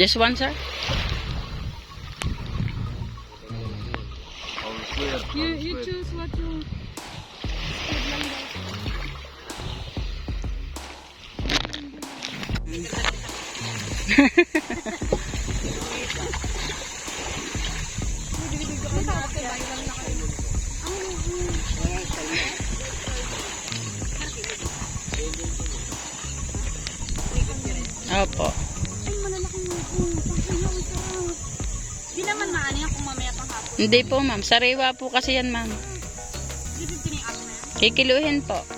This one, sir? You, you choose what you... Opo. Ay, malalaking mo po. Pagkayaw ito. Di naman maano yan kung mamaya pang hapon. Hindi po, ma'am. Sariwa po kasi yan, ma'am. Di? Kikiluhin po.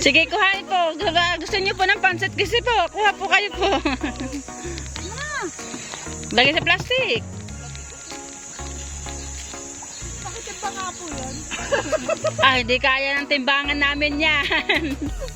Sige, kuhain po. Gu- Gusto niyo po ng pansit kasi po. Kuha po kayo po. Lagay sa plastic. Bakit ba nga po yan? Ah, hindi kaya ng timbangan namin yan.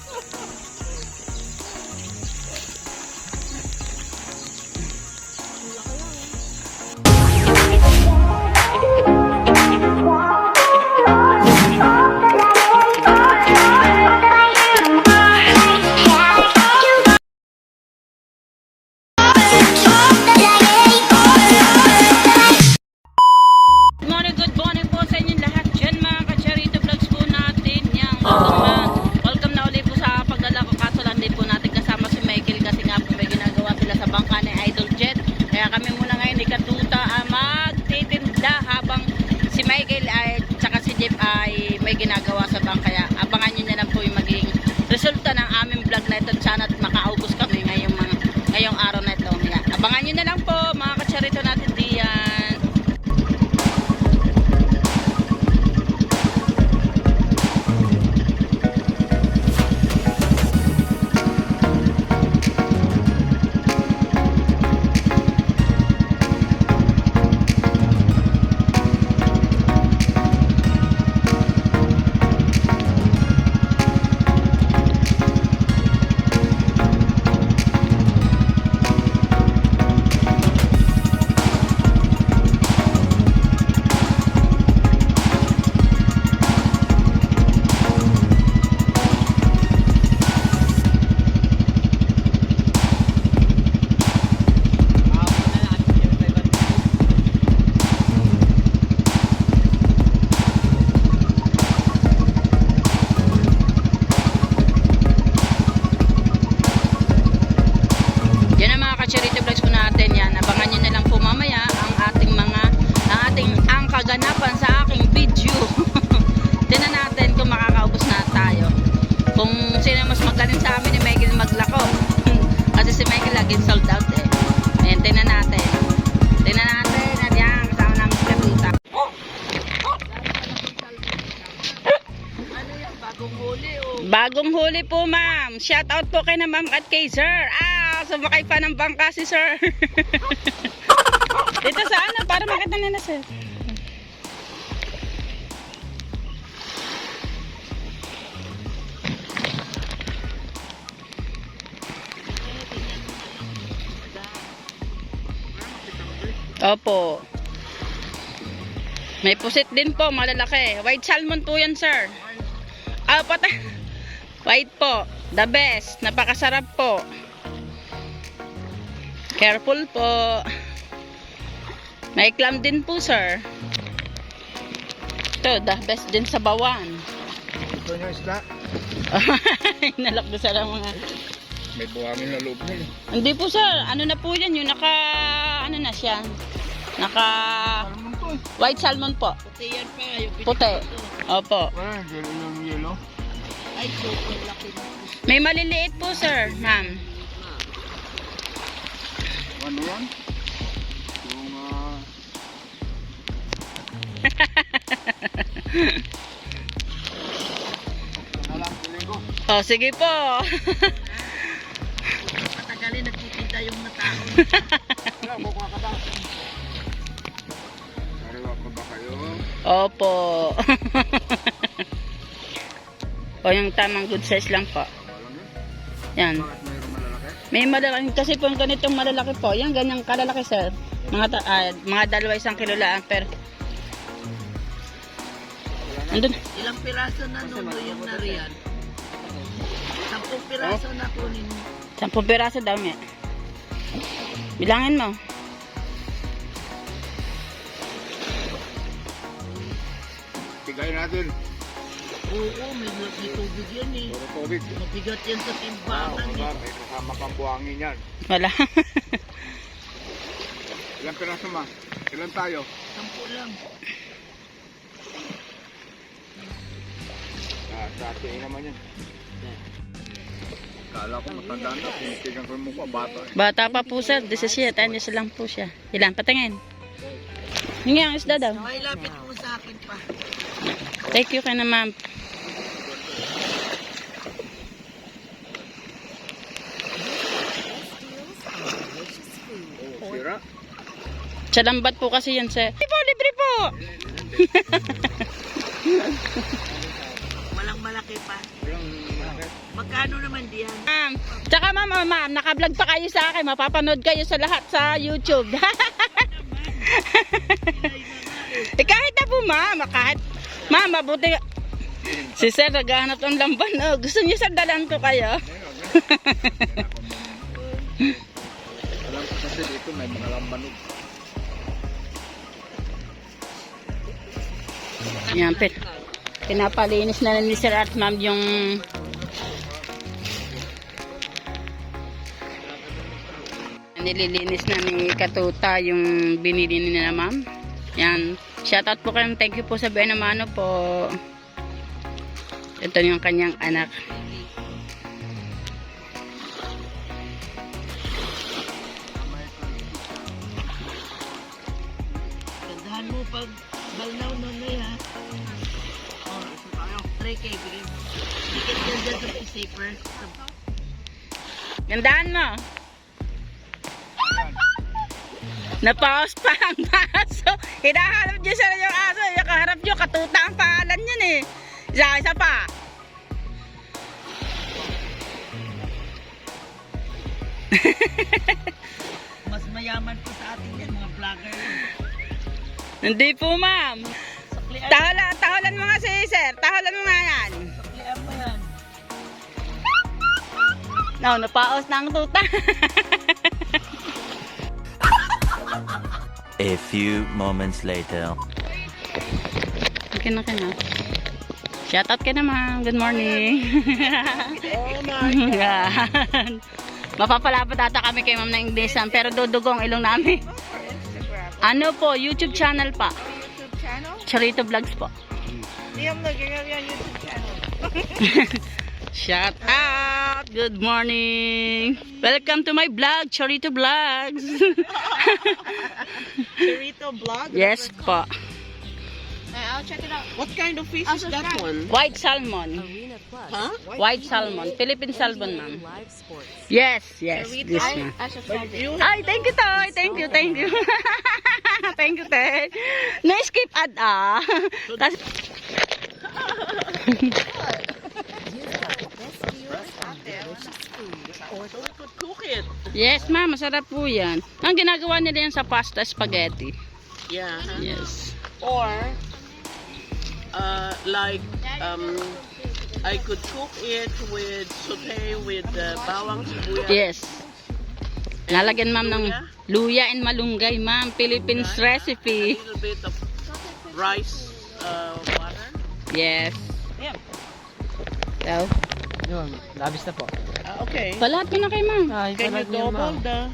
Bagong huli po, ma'am. Shout out po kay na ma'am at kay sir. Ah, sumakay pa ng bangka si sir. Dito sa ano, para makita nila sir. Opo. May pusit din po, malalaki. White salmon po yan, sir. Ah, pata. White po. The best. Napakasarap po. Careful po. May clam din po, sir. Ito, the best din sa bawan. Ito yung isda. Nalak na sa mga... May buhangin na loob niya. eh. Hindi po, sir. Ano na po yan? Yung naka... Ano na siya? Naka... Eh. White salmon po. Puti yan pa. Yung Puti. Opo. Ah, yellow May maliliit po, sir, ma'am. Ano yan? Yung ko. Oh, sige po. Matagalin nagtitinda yung matao. Alam, buka ka ba? Sariwa pa ba kayo? Opo. o yung tamang good size lang po. Yan. Bakit mayroong malalaki? May malalaki kasi po yung ganitong malalaki po. Yan, ganyang kalalaki sir. Mga, ta- ah, mga dalawa isang kilo lang. Pero, andun. Ilang piraso na nuno yung nariyan? Sampung piraso na kunin mo. Sampung piraso daw nga. Bilangin mo. Tigay natin. Oo, may, may tubig yan eh. Puro tubig. Mabigat yan sa Ah, timbangan diba? eh. May kasama pang buhangin yan. Wala. Ilang piraso ma? Ilan tayo? Sampo lang. Ah, sa atin naman yan. Kala ko matanda na. Tinitigan ko yung mukha. Bata. eh. Bata pa po sir. 17 anyos lang po siya. Ilan? Patingin. Yung ang isda daw. May lapit mo sa akin pa. Thank you ka na ma'am. Sa lambat po kasi yan sir. Libre po, libre po. Walang malaki pa. Magkano naman diyan? Ma'am. Tsaka ma'am, oh, ma'am, nakablog pa kayo sa akin. Mapapanood kayo sa lahat sa YouTube. eh, kahit na po ma'am, kahit ma'am, mabuti. Si sir naghahanap ng lamban. Oh, gusto niyo sir dalan ko kayo? Alam ko kasi dito may mga lambanog. Yan, pin. Pinapalinis na ni Sir at Ma'am yung nililinis na ni Katuta yung binili ni na Ma'am. Yan. Shoutout po kayo. Thank you po sa Benamano po. Ito yung kanyang anak. Gandahan mo pag balnaw nanay ha. Oh, isa tayo. 3K, bigay. Ticket yan dyan sa safer. Gandaan mo. Napaos pa ang aso. Hinahanap niyo sa yung aso. Yung kaharap niyo, katuta ang pangalan yun eh. Isa, isa pa. Mas mayaman pa sa atin yan, mga vlogger. Hindi po, ma'am. Tahalan, tahalan mo nga si sir. Tahalan mo nga yan. saklian mo yan. No, napaos na ang tuta. A few moments later. Okay na ka na. Shoutout ka naman. Good morning. Oh my Yan. Mapapalapad ata kami kay ma'am na Inglesan pero dudugong ilong namin. Ano po, YouTube channel pa. YouTube channel? Charito Vlogs po. Hindi ako nag-ganyan yung YouTube channel. Shout out! Good morning! Welcome to my vlog, Charito Vlogs. Chirito vlog? yes po. I'll check it out. What kind of fish is that one? White salmon. Huh? White salmon. Philippine salmon, ma'am. Yes, yes. This one. I. You Ay, thank you, Toy. Thank you, thank you. thank you, Toy. Na-skip ad, ah. Could cook it. yes, ma'am. Masarap po yan. Ang ginagawa nila yan sa pasta spaghetti. Yeah. huh? Yes. Or, uh, like, um, I could cook it with saute with uh, bawang sibuyas. Yes. Lalagyan, ma'am, ng luya and malunggay, ma'am. Philippines A recipe. little bit of rice uh, water. Yes. Yeah. So, Yun, labis na po. Okay. palahat ko na kay ma'am. Can you double the...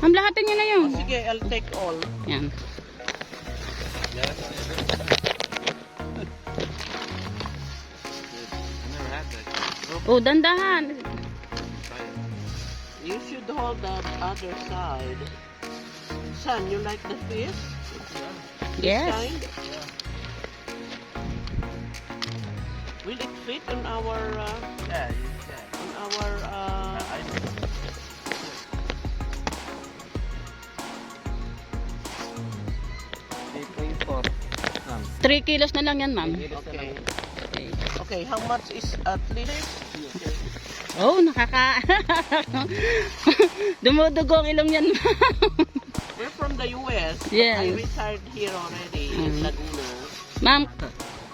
Ma'am, lahatin niyo na yun. Sige, I'll take all. Yan. Oh, dandahan. You should hold the other side. Son, you like the fish? Yes. Will it fit on our uh, Yeah, 3 kilos na lang yan, ma'am. okay. Okay, how much is at least? Oh, nakaka... Dumudugo ang ilong yan, ma'am. We're from the US. Yes. I retired here already in Mm. Laguna. Ma'am,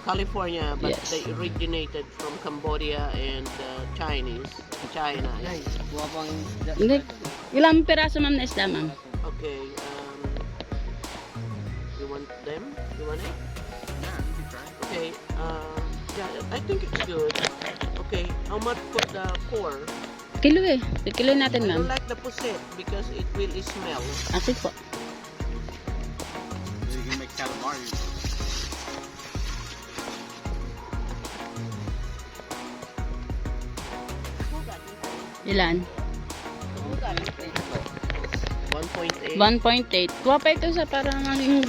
California, but Yes. they originated from Cambodia and uh, Chinese, China. Isda. Hindi. Ilang piraso ma'am na isda ma'am? Okay. Um, you want them? You want it? Okay. Um, yeah, I think it's good. Okay. How much for the core? Kilo eh. Kilo natin I ma'am. don't like the puset because it will smell. Asin po. You can make calamari. Ilan? 1.8. 1.8. Kuha pa ito sa para maging...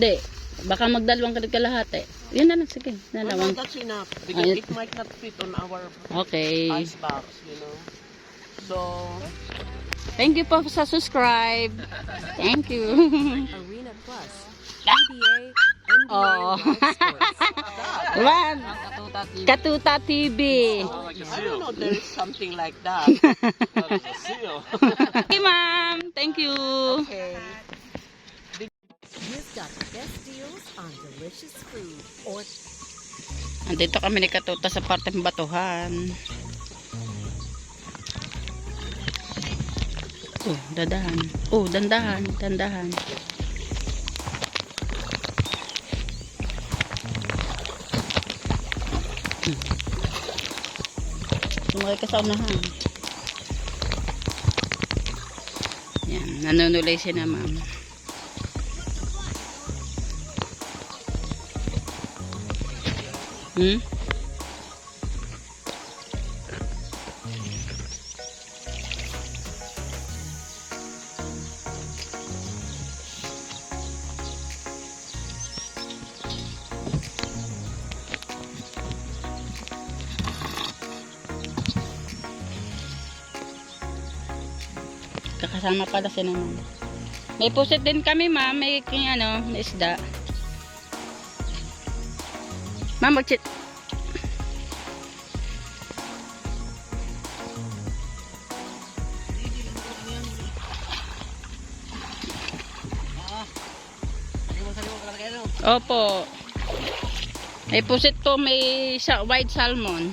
Hindi. Baka magdalawang ka kalahati. Yan na lang. Sige. Oh, Dalawang. that's enough because Ayun. it might not fit on our Okay. ice box, you know. So, Thank you po sa subscribe. Thank you. Arena Plus, PBA, NBA Oh. One. Katuta TV. Katuta TV. I don't know there is something like that. Okay, ma'am. Thank you. Okay. Got best deals on delicious food or Andito kami ni Katuta sa parte ng batuhan. Oh, dadahan. Oh, dandahan, dandahan. Sumakay ka sa unahan. Yan, nanunulay siya na ma'am. Hmm? Kakasama pala si naman. May pusit din kami, ma'am. May ano, may isda. Ma'am, mag Opo. May pusit po, may sa white salmon.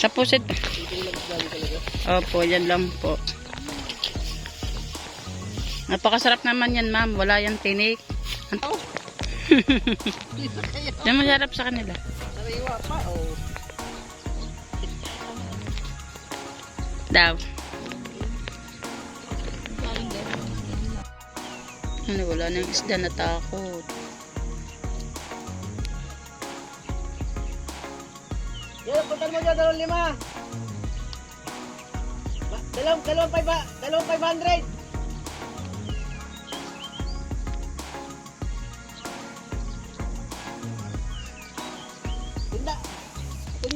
Sa pusit. Opo, yan lang po. Napakasarap naman yan, ma'am. Wala yan tinik. Ano? yan masarap sa kanila. Sariwa pa, oh. Daw. Ano, wala nang isda na takot. Yan, puntan mo dyan, dalawang lima. Dalawang, dalawang, dalawang 500.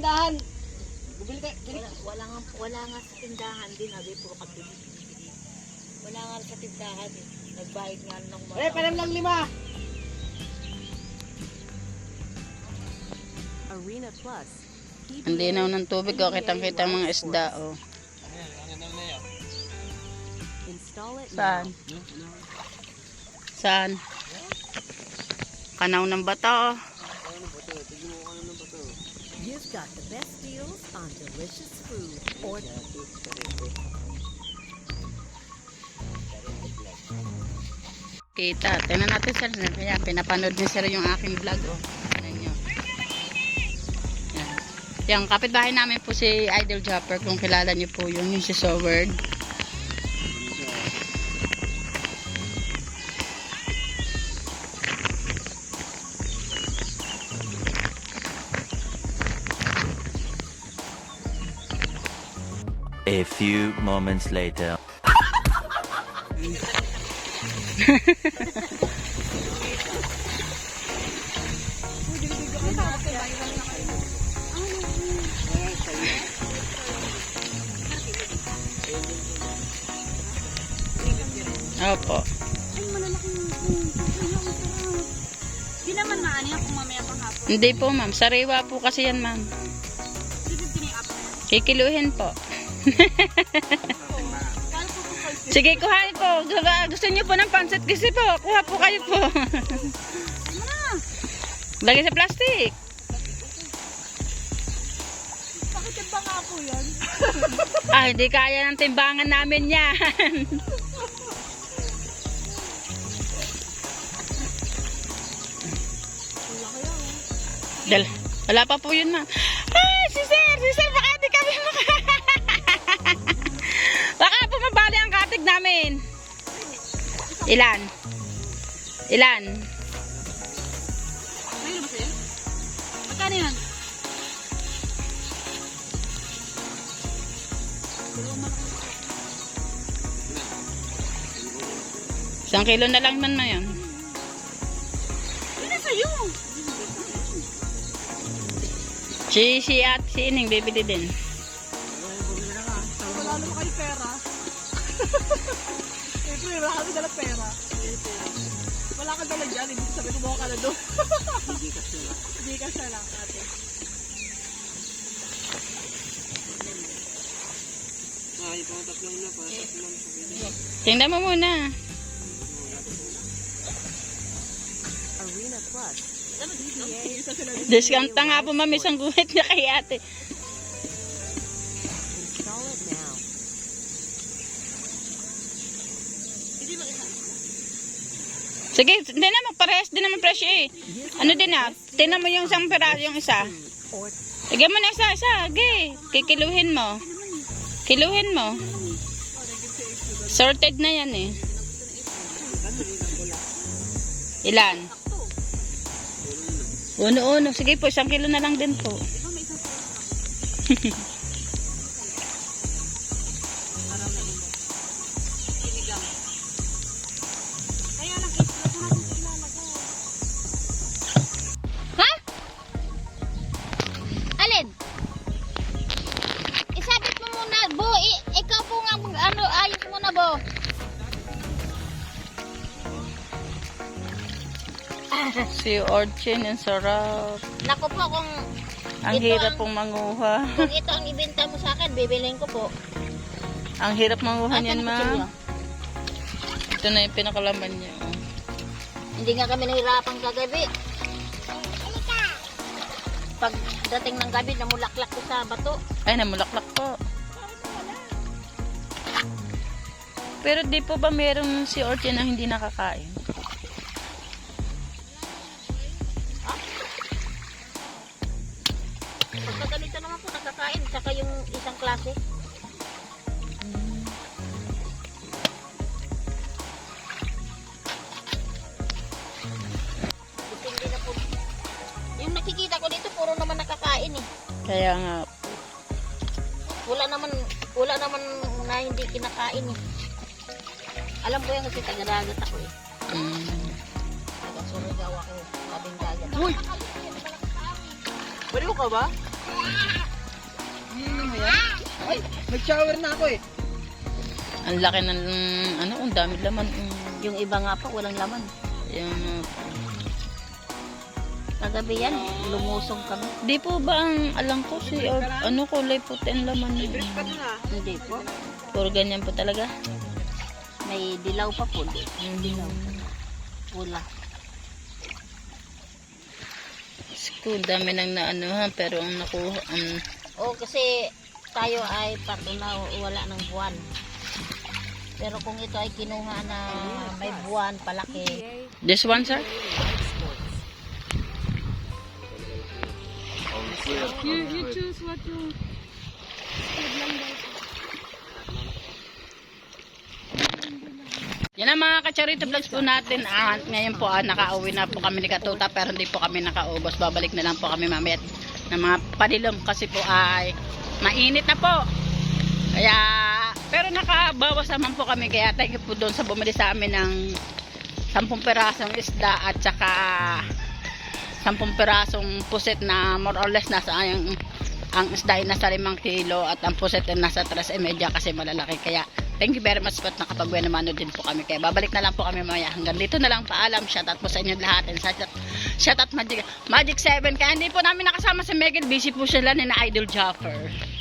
Tindahan. Bibili ka, bili. Wala nga, wala nga sa tindahan din, abi, puro kabili. Wala nga sa tindahan eh. Nagbayad nga ng mga... Eh, panam lang lima. Arena Plus, Ang linaw ng tubig, oh. Kitang-kita ang mga isda, oh. Saan? Saan? Kanaw ng bato. You've got the best deals on delicious food or Kita. Tingnan natin, sir. Kaya pinapanood niyo, sir, yung aking vlog, oh. Tingnan niyo. Yan. Yung kapitbahay namin po si Idol Jopper, kung kilala niyo po yun, yung si Soward. A few moments later. Opo. Ay, malalaking yung sarap. Di naman maani kung mamaya pang hapon. Hindi po, ma'am. Sariwa po kasi yan, ma'am. Hindi. Kikiluhin po. Sige, kuhain po. Gu- Gusto niyo po ng pansit kasi po. Kuha po kayo po. Lagay sa plastic. Pakitimbang nga po yan. Ah, hindi kaya ng timbangan namin yan. Dal, wala pa po yun na. Ay, si Sir, si Sir, baka namin. Ilan? Ilan? Mayroon ba sa'yo? Magkano yan? Isang kilo na lang man na yun. Hindi sa'yo. Si, si at si Ining, bibili din. Dala pera. Wala kang dala dyan, hindi sabi ko ka na doon. Hindi ka na lang, ate. Tingnan mo muna. Arena Plus. Discount na nga po mami isang guhit na kay ate. Sige, hindi naman parehas din naman presyo eh. Ano din ah, tinan mo yung isang peraso yung isa. Lagyan mo na isa, isa, okay. Kikiluhin mo. Kiluhin mo. Sorted na yan eh. Ilan? Uno-uno. Sige po, isang kilo na lang din po. Si Orchin, ang sarap. Naku po, kung, Ang Ito hirap ang- pong manguha. kung ito ang ibenta mo sa akin, bibilin ko po. Ang hirap manguha niyan, ma'am. Ito na yung pinakalaman niya. oh. Hindi nga kami nahirapan kagabi. Pag dating ng gabi, namulaklak ko sa bato. Ay, namulaklak po. Pero di po ba meron si Orchin na hindi nakakain? Wala naman, na hindi kinakain eh. Alam ko yan kasi taga-dagat ako eh. mm, Taga-Surigao ako, sabing dagat. Uy! Baliw ka ba? Ay, nag-shower na ako eh. ang laki ng, ano, ang dami laman. Yung iba nga pa, walang laman. yung, uh, Kagabi yan, lumusong kami. di po ba ang alam ko si Or, ano kulay puti ang laman niya? Hindi po. Puro ganyan po talaga. May dilaw pa po. Di. Dilaw. Pula. Sko, dami nang naano ha, pero ang nakuha, ang, O kasi tayo ay pato na wala ng buwan. Pero kung ito ay kinuha na may buwan, palaki. this one sir? Yan ang mga kacharito vlogs po natin. Ah, ngayon po ah, nakauwi na po kami ni Katuta pero hindi po kami nakaubos. Babalik na lang po kami mamaya ng mga panilom kasi po ay mainit na po. Kaya, pero nakabawas naman po kami. Kaya thank you po doon sa bumili sa amin ng 10 perasong isda at saka 10 perasong pusit na more or less nasa ang, ang isda ay nasa 5 kilo at ang pusit ay nasa 3 media kasi malalaki. Kaya thank you very much po at nakapagwe naman din po kami. Kaya babalik na lang po kami mamaya. Hanggang dito na lang paalam. Shout out po sa inyo lahat. And shout out, shout out Magic, Magic 7. Kaya hindi po namin nakasama si Megan. Busy po sila ni na Idol Jaffer.